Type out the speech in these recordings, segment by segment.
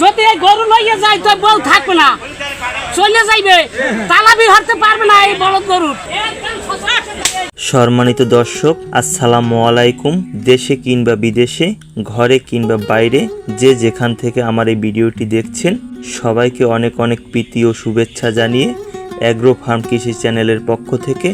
যদি গরু লইয়ে যায়, তো বউ থাকবে না। চলে যাইবে তালাবি হারতে পারবে না এই বলদ সম্মানিত দর্শক, আসসালামু আলাইকুম। দেশে কিংবা বিদেশে, ঘরে কিংবা বাইরে, যে যেখান থেকে আমার এই ভিডিওটি দেখছেন, সবাইকে অনেক অনেক প্রীতি ও শুভেচ্ছা জানিয়ে অ্যাগ্রো ফার্ম কৃষি চ্যানেলের পক্ষ থেকে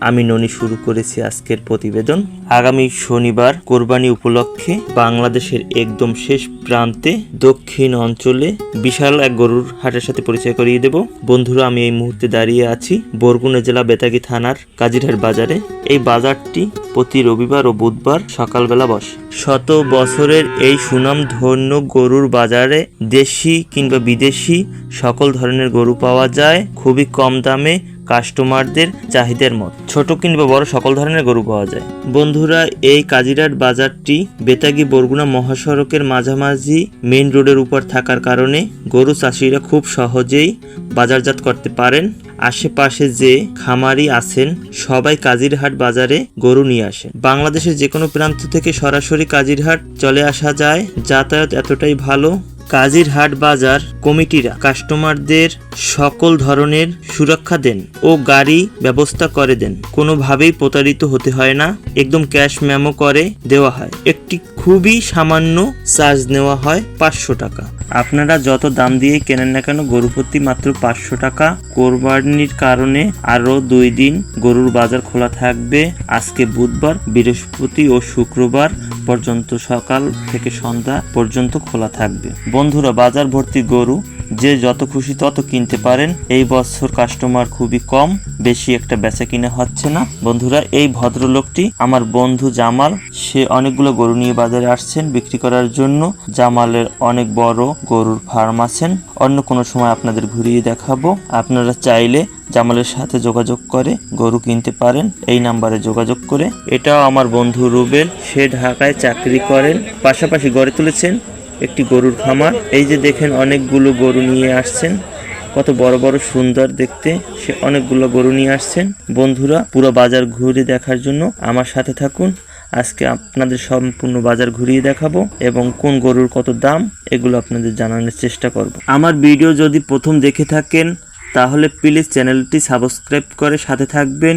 আমি ননি শুরু করেছি আজকের প্রতিবেদন। আগামী শনিবার কোরবানি উপলক্ষে বাংলাদেশের একদম শেষ প্রান্তে দক্ষিণ অঞ্চলে বিশাল এক গরুর হাটের সাথে পরিচয় করিয়ে দেব। বন্ধুরা, আমি এই মুহূর্তে দাঁড়িয়ে আছি বরগুনা জেলা বেতাগী থানার কাজিরহাট বাজারে। এই বাজারটি প্রতি রবিবার ও বুধবার সকালবেলা বসে। শত বছরের এই সুনাম ধন্য গরুর বাজারে দেশি কিংবা বিদেশি সকল ধরনের গরু পাওয়া যায়। খুবই কম দামে কাস্টমারদের চাহিদার মত। ছোট কিংবা বড় সকল ধরনের গরু পাওয়া যায়। বন্ধুরা, এই কাজিরাট বাজারটি বেতাগী বরগুনা মহাসড়কের মাঝামাঝি মেইন রোডের উপর থাকার কারণে গরু চাষিরা খুব সহজেই বাজারজাত করতে পারেন। আশেপাশে যে খামারি আছেন, সবাই কাজিরহাট বাজারে গরু নিয়ে আসেন। বাংলাদেশের যে কোনো প্রান্ত থেকে সরাসরি কাজিরহাট চলে আসা যায়। যাতায়াত এতটাই ভালো কাজিরহাট বাজার কমিটিরা কাস্টমারদের সকল ধরনের সুরক্ষা দেন ও গাড়ি ব্যবস্থা করে দেন। কোনোভাবেই প্রতারিত হতে হয় না। একদম ক্যাশ মেমো করে দেওয়া হয়। একটি খুবই সামান্য চার্জ নেওয়া হয় পাঁচশো টাকা। আপনারা যত দাম দিয়ে কেনেন না কেন গরু প্রতি মাত্র পাঁচশো টাকা কোরবানির কারণে আরও দুই দিন গরুর বাজার খোলা থাকবে। আজকে বুধবার, বৃহস্পতি ও শুক্রবার পর্যন্ত সকাল থেকে সন্ধ্যা পর্যন্ত খোলা থাকবে। বন্ধুরা বাজার ভর্তি গরু যে যত খুশি তত কিনতে পারেন। এই বছর কাস্টমার খুবই কম, বেশি একটা বেচা কিনা হচ্ছে না। বন্ধুরা, এই ভদ্রলোকটি আমার বন্ধু জামাল, সে অনেকগুলো গরু নিয়ে বাজারে আসছেন বিক্রি করার জন্য। জামালের অনেক বড় গরুর ফার্ম আছেন। অন্য কোনো সময় আপনাদের ঘুরিয়ে দেখাবো। আপনারা চাইলে জামালের সাথে যোগাযোগ করে গরু কিনতে পারেন। এই নাম্বারে যোগাযোগ করে এটাও আমার বন্ধু রুবেল, সে ঢাকায় চাকরি করেন, পাশাপাশি গড়ে তুলেছেন একটি গরুর খামার। এই যে দেখেন অনেকগুলো গরু নিয়ে আসছেন, কত বড় বড় সুন্দর দেখতে, সে অনেকগুলো গরু নিয়ে আসছেন। বন্ধুরা, পুরো বাজার ঘুরে দেখার জন্য আমার সাথে থাকুন। আজকে আপনাদের সম্পূর্ণ বাজার ঘুরিয়ে দেখাবো এবং কোন গরুর কত দাম, এগুলো আপনাদের জানানোর চেষ্টা করব। আমার ভিডিও যদি প্রথম দেখে থাকেন তাহলে প্লিজ চ্যানেলটি সাবস্ক্রাইব করে সাথে থাকবেন।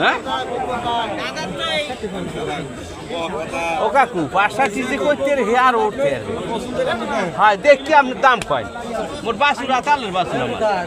হ্যাঁ? ও কাকু পাঁচটা চিজে করতে হে আর উঠতে হ্যাঁ দেখি আপনার দাম কয়। মোর বাসুরা, চালের বাসুর আমার।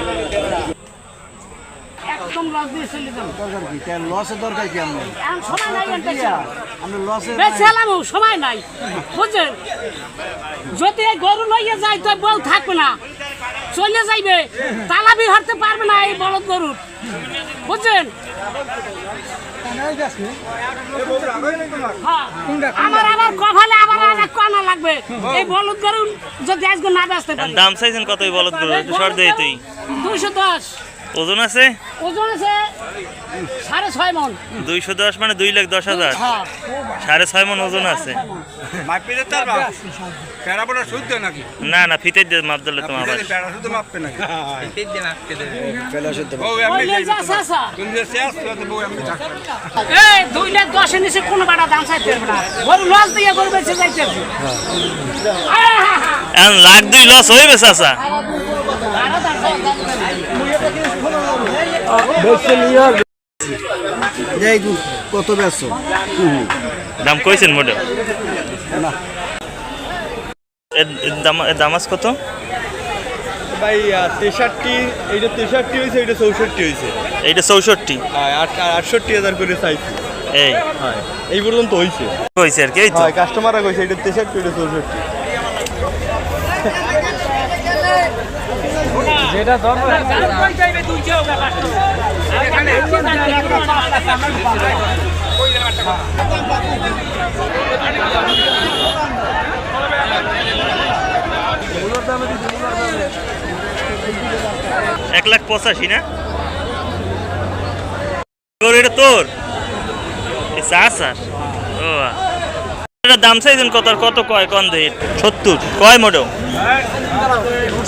একদম লস দিয়ে চলে যাব। লসের দরকার কি আপনার? এখন সময় নাই এনতে আমরা লসের বেচালাম সময় নাই। বুঝছেন? যদি এই গরু লইয়া যায় তো বউ থাকবে না। চলে যাইবে। তালাবি হারতে পারবে না এই বলদ গরুর। বুঝছেন? হ্যাঁ, আমার আবার কভালে আবার লাগবে। এই বলদ গরু যদি আজকে না বেচতে দাম চাইছেন কত এই বলদ গরু সর তুই। দুইশো দশ। ওজন আছে? ওজন আছে সাড়ে ছয় মন। দুইশো দশ মানে দুই লাখ দশ হাজার? হ্যাঁ। সাড়ে ছয় মন ওজন আছে। মাপিতে তার প্যারা শুদ্ধ নাকি? না না ফিতে দিয়ে মাপ দিলে তোমার দুই লাখ দশের নিচে কোনো বাড়া দাম চাইতে পারবে না। লস দিয়ে গরু বেঁচে যাইতে হবে। আহা! এখন লাখ দুই লস হইবে চাচা আরও দাম যাই কত দাম কইছেন মোটে এর- এর দাম- আছে কত? ভাই তেষট্টি এইটা তেষট্টি হয়েছে এইটা চৌষট্টি হয়েছে এইটা চৌষট্টি? আটষট্টি হাজার করে চাইছি। এই? এই পর্যন্ত হয়েছে কইছে আর কি এই কাস্টমাররা কইছে এটা তেষট্টি এটা চৌষট্টি। এক লাখ পঁচাশি, না? গরু, এটা তোর? এটা দাম চাইছেন কত আর কত কয় কন সত্তর। কয় মোটেও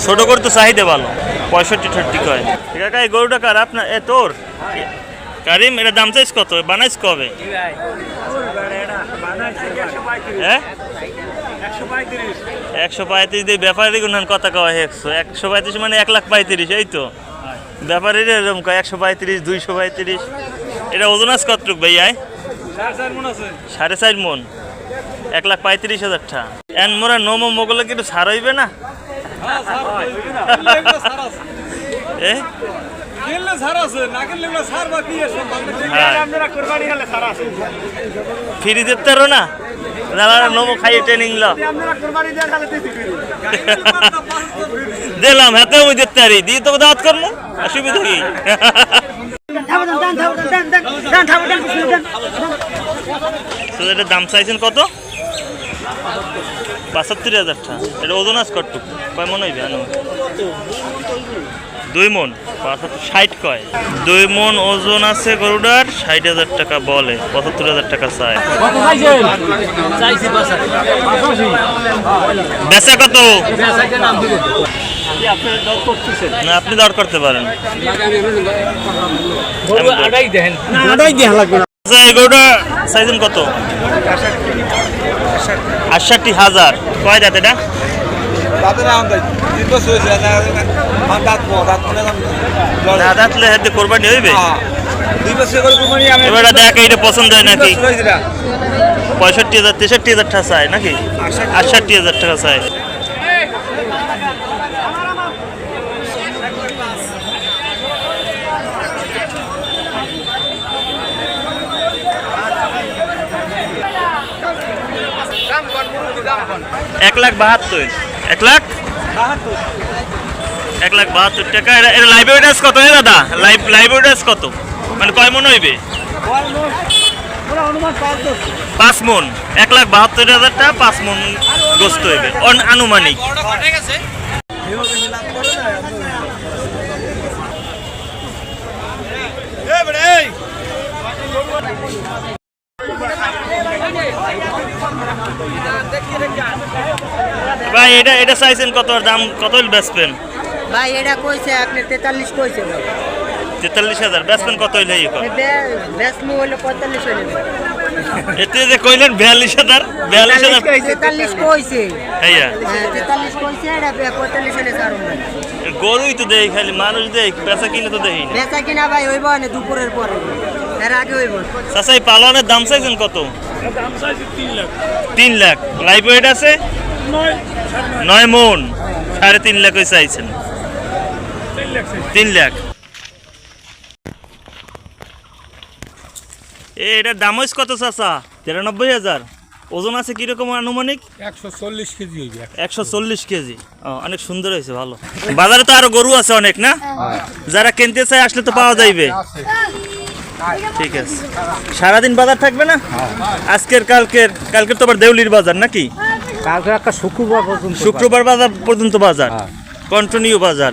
ছোট করে তো চাহিদা ভালো। পঁয়ষট্টি ঠাট্টি কয়। কাকা এই গরুটা কার? আপনার এ তোর? কারিম এটা দাম চাইছ কত? বানাইছ কবে? হ্যাঁ? একশো পঁয়ত্রিশ দিয়ে ব্যাপারী গুণান কথা কওয়া একশো। একশো পঁয়ত্রিশ মানে এক লাখ পঁয়ত্রিশ এই তো? ব্যাপারীর এরকম কয় একশো পঁয়ত্রিশ দুইশো পঁয়ত্রিশ। এটা ওজন আছে কতটুক ভাইয়া সাড়ে চার মন এক লাখ পঁয়ত্রিশ হাজার টাকা এন মোরা নমো মোগলে কিন্তু ছাড় হইবে না? ফ্রি দিতে পারো না দাদা নমো খাইয়ে ট্রেনিং ল দিলাম হাতে আমি দেখতে পারি দিয়ে তোকে দাওয়াত করব অসুবিধা কি তো এটার দাম চাইছেন কত বাষট্টি হাজার টাকা এটা ওজন আছে কটুক কয় মন হইবে? আনু দুই মন। বাষট্টি ষাট কয়? দুই মন ওজন আছে গরুটার ষাট হাজার টাকা বলে পঁচাত্তর হাজার টাকা চায়। বেচা কত? না আপনি দর করতে পারেন। আচ্ছা এই গরুটা সাইজেন কত? আটষট্টি হাজার। কয় দাঁত এটা? পছন্দ হয় নাকি? পঁয়ষট্টি হাজার, তেষট্টি হাজার টাকা চায় নাকি? আটষট্টি হাজার টাকা চাই। এক লাখ বাহাত্তর। এক লাখ? এক লাখ বাহাত্তর টাকা। এটা এটা লাইভ ওয়েটাস কত হে দাদা? লাইভ লাইভ ওয়েটাস কত? মানে কয় মন হইবে? পাঁচ মন। এক লাখ বাহাত্তর হাজার টাকা পাঁচ মন গোস্ত হইবে। অন- আনুমানিক। ভাই এটা এটা চাইছেন কত? দাম কত বেচবেন ভাই এটা কইছে আপনি তেতাল্লিশ কইছে ভাই। তেতাল্লিশ হাজার। বেচবেন কত হইলে বেসমু হইল পঁয়তাল্লিশ হইলে। এতে যে কইলেন বিয়াল্লিশ হাজার বিয়াল্লিশ হাজার। তেতাল্লিশ কইছে হ্যাঁ। হ্যাঁ তেতাল্লিশ কইছে এটা পঁয়তাল্লিশ হইলে ছাড়ুন গরুই তো দেই খালি মানুষ দেই বেচা কিনে তো দেই না। বেচা কিনা ভাই হইব না দুপুরের পরে। এর আগে হইব। চাচা এই পালনের দাম চাইছেন কত? তিন লাখ। লাইভ ওয়েট আছে? নয় মন সাড়ে তিন লাখ ওই চাইছেন তিন লাখ এ এটার দাম হয়েছে কত চাচা? তিরানব্বই হাজার। ওজন আছে কীরকম আনুমানিক? একশো চল্লিশ কেজি একশো চল্লিশ কেজি। অনেক সুন্দর হয়েছে ভালো। বাজারে তো আরও গরু আছে অনেক না? যারা কিনতে চায় আসলে তো পাওয়া যাইবে। ঠিক আছে। সারাদিন বাজার থাকবে না? আজকের কালকের কালকের তো আবার দেউলির বাজার নাকি? কালকে একটা শুক্রবার পর্যন্ত শুক্রবার বাজার পর্যন্ত বাজার। কন্টিনিউ বাজার।